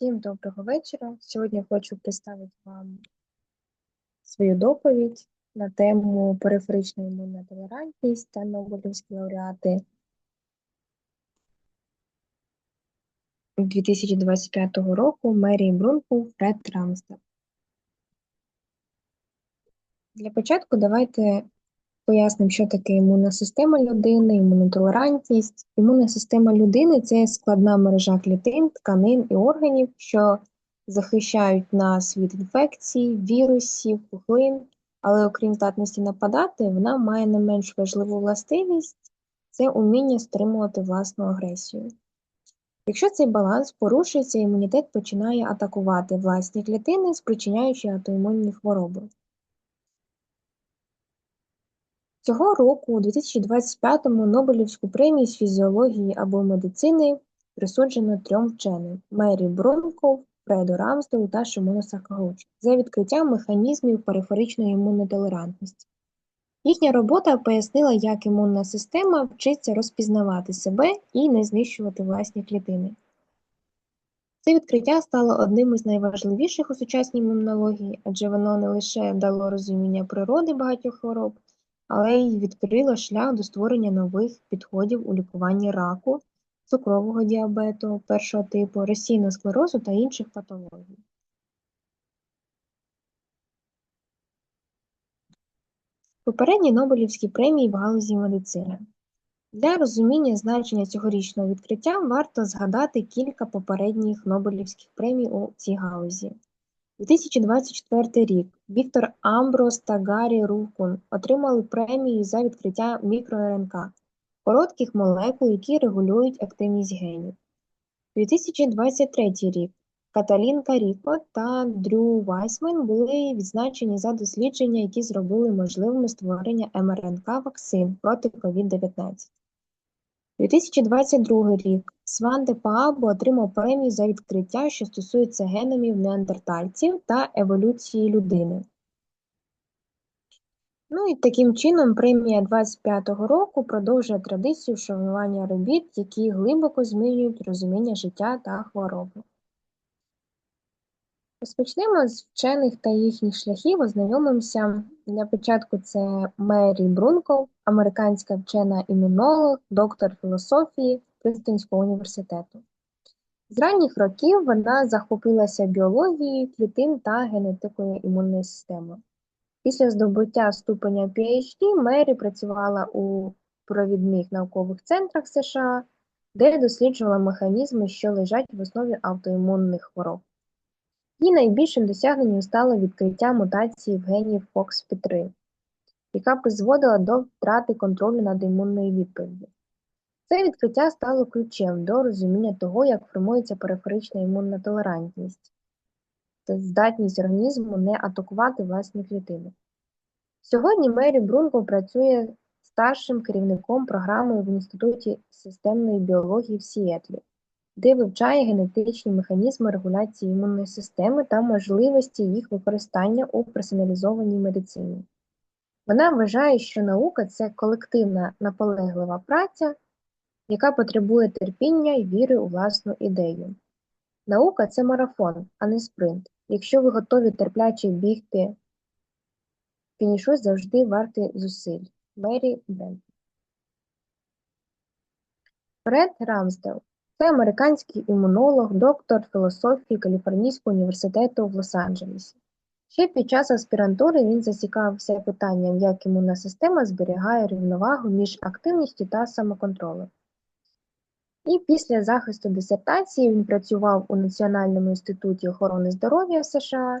Всім доброго вечора. Сьогодні хочу представити вам свою доповідь на тему периферична імунна толерантність та Нобелівські лауреати 2025 року Мері Брункул, Фред Рамстер. Для початку давайте пояснимо, що таке імунна система людини, імунотолерантність. Імунна система людини це складна мережа клітин, тканин і органів, що захищають нас від інфекцій, вірусів, пухлин, але окрім здатності нападати, вона має не менш важливу властивість це уміння стримувати власну агресію. Якщо цей баланс порушується, імунітет починає атакувати власні клітини, спричиняючи атоімунні хвороби. Цього року, у 2025-му, Нобелівську премію з фізіології або медицини присуджено трьом вченим Мері Брунков, Фреду Рамсдоу та Шимону Сакагучі за відкриття механізмів периферичної імунотолерантності. Їхня робота пояснила, як імунна система вчиться розпізнавати себе і не знищувати власні клітини. Це відкриття стало одним із найважливіших у сучасній імунології, адже воно не лише дало розуміння природи багатьох хвороб, але й відкрило шлях до створення нових підходів у лікуванні раку, цукрового діабету першого типу, російного склерозу та інших патологій. Попередні Нобелівські премії в галузі медицини. Для розуміння значення цьогорічного відкриття варто згадати кілька попередніх Нобелівських премій у цій галузі. 2024 рік Віктор Амброс та Гаррі Рувкун отримали премію за відкриття мікро-РНК коротких молекул, які регулюють активність генів. 2023 рік Каталін Каріко та Дрю Вайсмен були відзначені за дослідження, які зробили можливим створення МРНК вакцин проти COVID-19. 2022 рік Сванте Паабо отримав премію за відкриття, що стосується геномів неандертальців та еволюції людини. Ну і таким чином премія 25-го року продовжує традицію вшанування робіт, які глибоко змінюють розуміння життя та хвороби. Розпочнемо з вчених та їхніх шляхів, ознайомимося. Для початку це Мері Брунков, американська вчена імунолог, доктор філософії Принстонського університету. З ранніх років вона захопилася біологією клітин та генетикою імунної системи. Після здобуття ступеня PhD Мері працювала у провідних наукових центрах США, де досліджувала механізми, що лежать в основі автоімунних хвороб. Її найбільшим досягненням стало відкриття мутації в гені FOXP3, яка призводила до втрати контролю над імунною відповіддю. Це відкриття стало ключем до розуміння того, як формується периферична імунна толерантність та здатність організму не атакувати власні клітини. Сьогодні Мері Брунко працює старшим керівником програмою в Інституті системної біології в Сіетлі де вивчає генетичні механізми регуляції імунної системи та можливості їх використання у персоналізованій медицині. Вона вважає, що наука це колективна наполеглива праця, яка потребує терпіння і віри у власну ідею. Наука це марафон, а не спринт. Якщо ви готові терпляче бігти, фінішу завжди вартий зусиль. Мері Брент. Фред Рамсдел це американський імунолог, доктор філософії Каліфорнійського університету в Лос-Анджелесі. Ще під час аспірантури він зацікавився питанням, як імунна система зберігає рівновагу між активністю та самоконтролем. І після захисту дисертації він працював у Національному інституті охорони здоров'я США,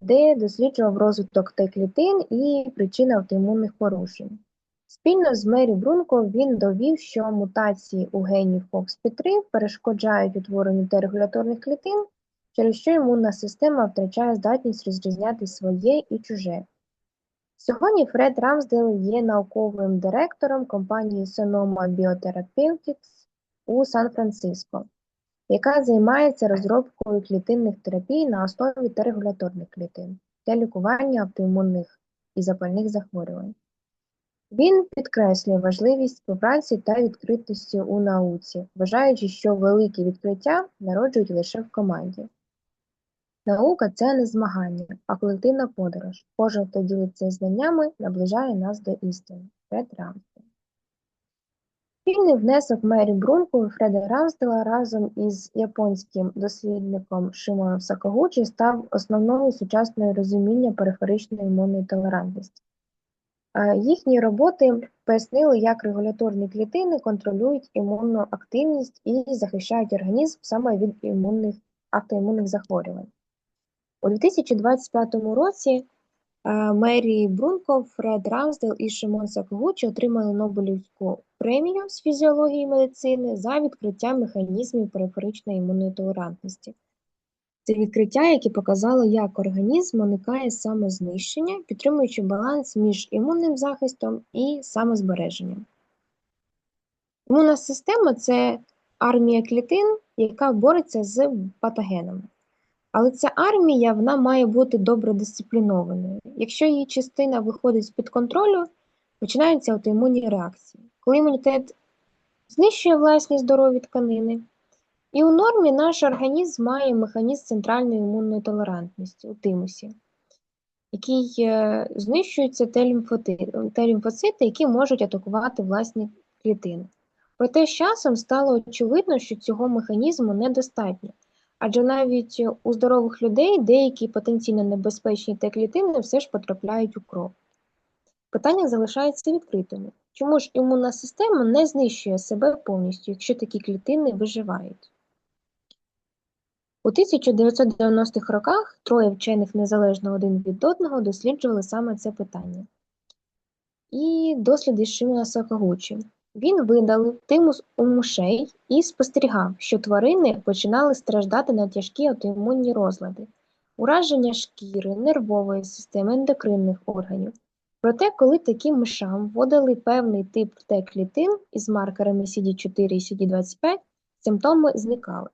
де досліджував розвиток Т-клітин і причини автоімунних порушень. Спільно з Мері Брунко він довів, що мутації у гені FOXP3 перешкоджають утворенню Т-регуляторних клітин, через що імунна система втрачає здатність розрізняти своє і чуже. Сьогодні Фред Рамсдел є науковим директором компанії Sonoma Biotherapeutics у Сан-Франциско, яка займається розробкою клітинних терапій на основі Т-регуляторних клітин для лікування автоімунних і запальних захворювань. Він підкреслює важливість співпраці та відкритості у науці, вважаючи, що великі відкриття народжують лише в команді. Наука це не змагання, а колективна подорож. Кожен, хто ділиться знаннями, наближає нас до істини. Фред Рамстел. Спільний внесок Мері Брунку і Фреда Рамстела разом із японським дослідником Шимоном Сакогучі став основною сучасної розуміння периферичної імунної толерантності. Їхні роботи пояснили, як регуляторні клітини контролюють імунну активність і захищають організм саме від імунних, автоімунних захворювань. У 2025 році е, Мері Брунков, Фред Рамсдел і Шимон Сакогучі отримали Нобелівську премію з фізіології медицини за відкриття механізмів периферичної імунної толерантності. Це відкриття, яке показало, як організм уникає самознищення, підтримуючи баланс між імунним захистом і самозбереженням. Імунна система це армія клітин, яка бореться з патогенами. Але ця армія вона має бути добре дисциплінованою. Якщо її частина виходить з-під контролю, починаються аутоімунні реакції. Коли імунітет знищує власні здорові тканини, і у нормі наш організм має механізм центральної імунної толерантності у тимусі, який е, знищується Т-лімфоцити, які можуть атакувати власні клітини. Проте з часом стало очевидно, що цього механізму недостатньо, адже навіть у здорових людей деякі потенційно небезпечні Т-клітини все ж потрапляють у кров. Питання залишається відкритими. Чому ж імунна система не знищує себе повністю, якщо такі клітини виживають? У 1990-х роках троє вчених незалежно один від одного досліджували саме це питання. І досліди Шимона Сакагучі. Він видалив тимус у мушей і спостерігав, що тварини починали страждати на тяжкі аутоімунні розлади, ураження шкіри, нервової системи, ендокринних органів. Проте, коли таким мишам вводили певний тип Т-клітин із маркерами CD4 і CD25, симптоми зникали.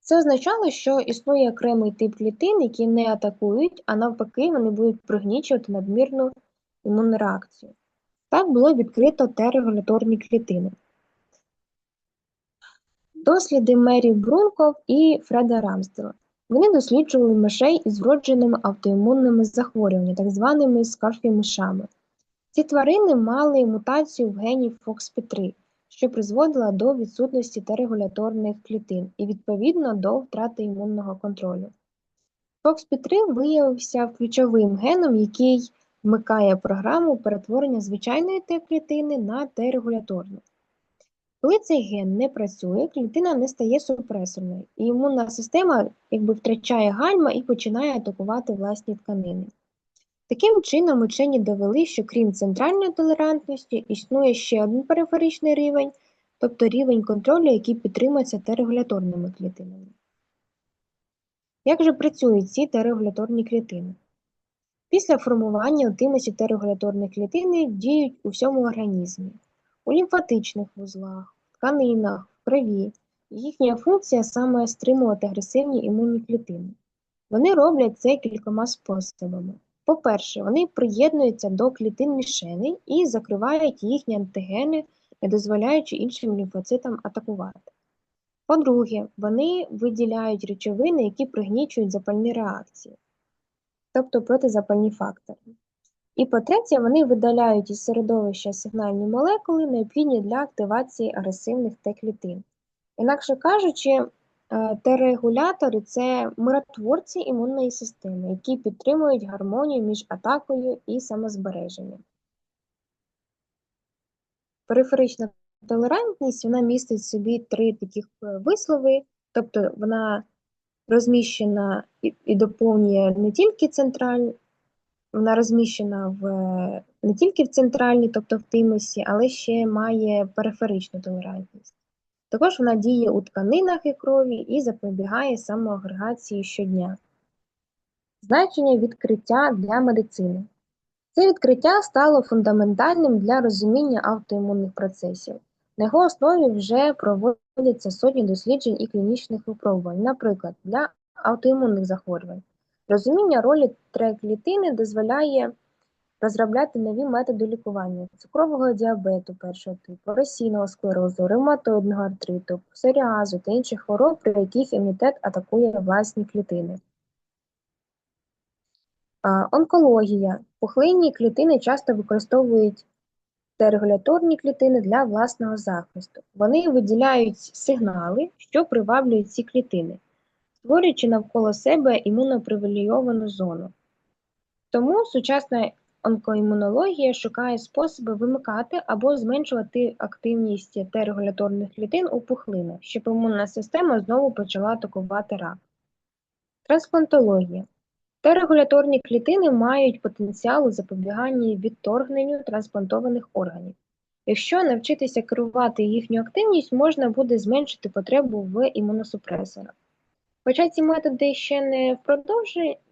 Це означало, що існує окремий тип клітин, які не атакують, а навпаки, вони будуть пригнічувати надмірну імунну реакцію. Так було відкрито Т-регуляторні клітини. Досліди Мері Брунков і Фреда Рамстела. Вони досліджували мишей із вродженими автоімунними захворюваннями, так званими скарфі-мишами. Ці тварини мали мутацію в гені FOXP3, що призводила до відсутності Т-регуляторних клітин і, відповідно, до втрати імунного контролю. FOXP3 виявився ключовим геном, який вмикає програму перетворення звичайної Т-клітини на Т-регуляторну. Коли цей ген не працює, клітина не стає супресорною, і імунна система якби втрачає гальма і починає атакувати власні тканини. Таким чином, учені довели, що крім центральної толерантності, існує ще один периферичний рівень, тобто рівень контролю, який підтримується Т-регуляторними клітинами. Як же працюють ці Т-регуляторні клітини? Після формування у тимусі Т-регуляторні клітини діють у всьому організмі, у лімфатичних вузлах, тканинах, в крові. Їхня функція саме стримувати агресивні імунні клітини. Вони роблять це кількома способами. По-перше, вони приєднуються до клітин мішени і закривають їхні антигени, не дозволяючи іншим лімфоцитам атакувати. По-друге, вони виділяють речовини, які пригнічують запальні реакції, тобто протизапальні фактори. І по-третє, вони видаляють із середовища сигнальні молекули, необхідні для активації агресивних Т-клітин. Інакше кажучи, Е, Т-регулятори це миротворці імунної системи, які підтримують гармонію між атакою і самозбереженням. Периферична толерантність вона містить в собі три таких е, вислови, тобто вона розміщена і, і доповнює не тільки центральну, вона розміщена в не тільки в центральній, тобто в тимусі, але ще має периферичну толерантність. Також вона діє у тканинах і крові і запобігає самоагрегації щодня. Значення відкриття для медицини. Це відкриття стало фундаментальним для розуміння автоімунних процесів. На його основі вже проводяться сотні досліджень і клінічних випробувань, наприклад, для автоімунних захворювань. Розуміння ролі Т-клітини дозволяє розробляти нові методи лікування цукрового діабету першого типу, російного склерозу, ревматоїдного артриту, псоріазу та інших хвороб, при яких імунітет атакує власні клітини. Онкологія. Пухлинні клітини часто використовують Т-регуляторні клітини для власного захисту. Вони виділяють сигнали, що приваблюють ці клітини, створюючи навколо себе імунопривілейовану зону. Тому сучасна онкоімунологія шукає способи вимикати або зменшувати активність Т-регуляторних клітин у пухлинах, щоб імунна система знову почала атакувати рак. Трансплантологія. Т-регуляторні клітини мають потенціал у запобіганні відторгненню трансплантованих органів. Якщо навчитися керувати їхню активність, можна буде зменшити потребу в імуносупресорах. Хоча ці методи ще не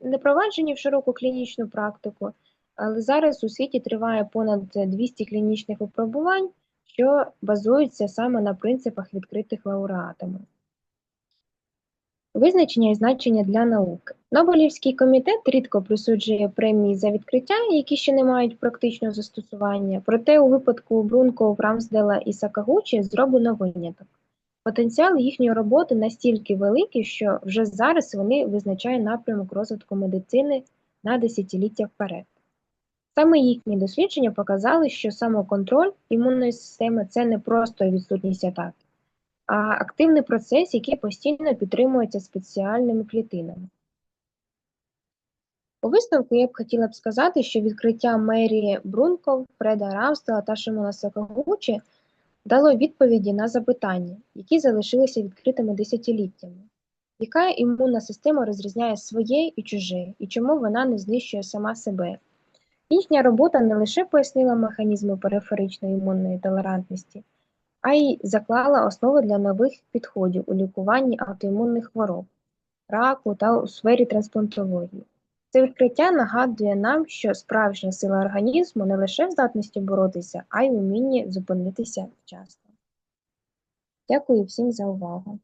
не впроваджені в широку клінічну практику, але зараз у світі триває понад 200 клінічних випробувань, що базуються саме на принципах відкритих лауреатами. Визначення і значення для науки. Нобелівський комітет рідко присуджує премії за відкриття, які ще не мають практичного застосування, проте у випадку Брунко, Рамсдела і Сакагучі зроблено виняток. Потенціал їхньої роботи настільки великий, що вже зараз вони визначають напрямок розвитку медицини на десятиліття вперед. Саме їхні дослідження показали, що самоконтроль імунної системи це не просто відсутність атаки, а активний процес, який постійно підтримується спеціальними клітинами. У висновку я б хотіла б сказати, що відкриття Мері Брунков, Фреда Рамстела та Шимона Сакагучі дало відповіді на запитання, які залишилися відкритими десятиліттями. Яка імунна система розрізняє своє і чуже, і чому вона не знищує сама себе? Їхня робота не лише пояснила механізми периферичної імунної толерантності, а й заклала основи для нових підходів у лікуванні автоімунних хвороб, раку та у сфері трансплантології. Це відкриття нагадує нам, що справжня сила організму не лише в здатності боротися, а й в умінні зупинитися вчасно. Дякую всім за увагу!